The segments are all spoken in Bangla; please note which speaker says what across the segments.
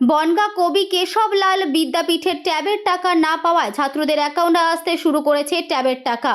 Speaker 1: বনগা কবি কেশবলাল বিদ্যাপীঠের ট্যাবের টাকা না পাওয়ায় ছাত্রদের অ্যাকাউন্টে আসতে শুরু করেছে ট্যাবের টাকা।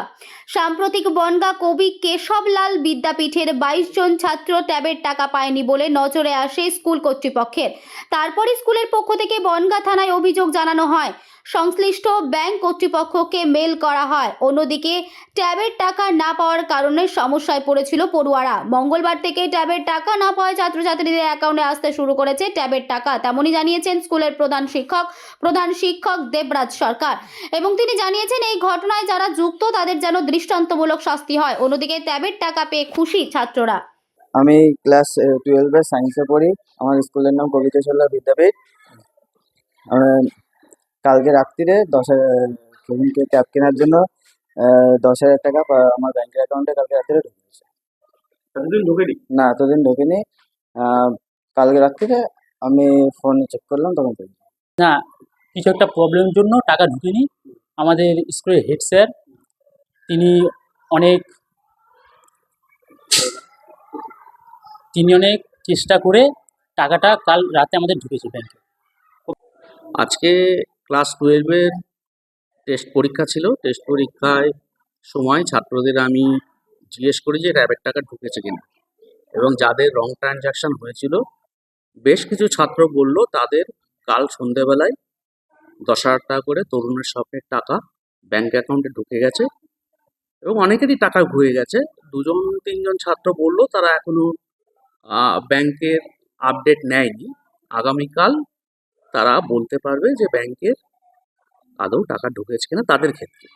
Speaker 1: সাম্প্রতিক বনগা কবি কেশবলাল বিদ্যাপীঠের বাইশ জন ছাত্র ট্যাবের টাকা পায়নি বলে নজরে আসে স্কুল কর্তৃপক্ষের। তারপরে স্কুলের পক্ষ থেকে বনগা থানায় অভিযোগ জানানো হয়। সংশ্লিষ্ট ব্যাংক কর্তৃপক্ষকে মেল করা হয়। অন্যদিকে, ট্যাবের টাকা না পাওয়ার কারণে সমস্যায় পড়েছিল পড়ুয়ারা। মঙ্গলবার থেকে ট্যাবের টাকা না পাওয়ায় ছাত্রছাত্রীদের অ্যাকাউন্টে আসতে শুরু করেছে ট্যাবের টাকা, তেমনই জানিয়েছেন স্কুলের প্রধান শিক্ষক প্রধান শিক্ষক দেবরাজ সরকার। এবং তিনি জানিয়েছেন, এই ঘটনায় যারা যুক্ত, তাদের যেন দৃষ্টান্তমূলক শাস্তি হয়। অন্যদিকে, ট্যাবের টাকা পেয়ে খুশি ছাত্ররা।
Speaker 2: আমি ক্লাস টুয়েলভে সায়েন্সে পড়ি। আমার স্কুলের নাম কবিতেশ্বরলা বিদ্যাপীঠ। কালকে রাত্রিরে দশ হাজার সেদিনকে ক্যাব কেনার জন্য দশ হাজার টাকা আমার ব্যাংকের অ্যাকাউন্টে কালকে রাত্রে ঢুকেছে
Speaker 3: ঢোকেনি?
Speaker 2: না এতদিন ঢোকেনি। কালকে রাত্রিরে আমি ফোন চেক করলাম তখন
Speaker 4: না কিছু একটা প্রবলেমের জন্য টাকা ঢুকেনি। আমাদের স্কুলের হেড স্যার তিনি অনেক তিনি অনেক চেষ্টা করে টাকাটা কাল রাতে আমাদের ঢুকেছে ব্যাংকে
Speaker 3: আজকে ক্লাস টুয়েলভের টেস্ট পরীক্ষা ছিল। টেস্ট পরীক্ষায় সময় ছাত্রদের আমি জিজ্ঞেস করি যে র্যাবের টাকা ঢুকেছে কিনা? এবং যাদের রং ট্রানজাকশন হয়েছিল বেশ কিছু ছাত্র বলল তাদের কাল সন্ধেবেলায় দশ হাজার টাকা করে তরুণের স্বপ্নের টাকা ব্যাংক অ্যাকাউন্টে ঢুকে গেছে এবং অনেকেরই টাকা ঘুরে গেছে। দুজন তিনজন ছাত্র বলল তারা এখনও আহ, ব্যাংকের আপডেট নেয়নি। আগামীকাল তারা বলতে পারবে যে ব্যাংকের আদৌ টাকা ঢুকেছে কিনা তাদের ক্ষেত্রে।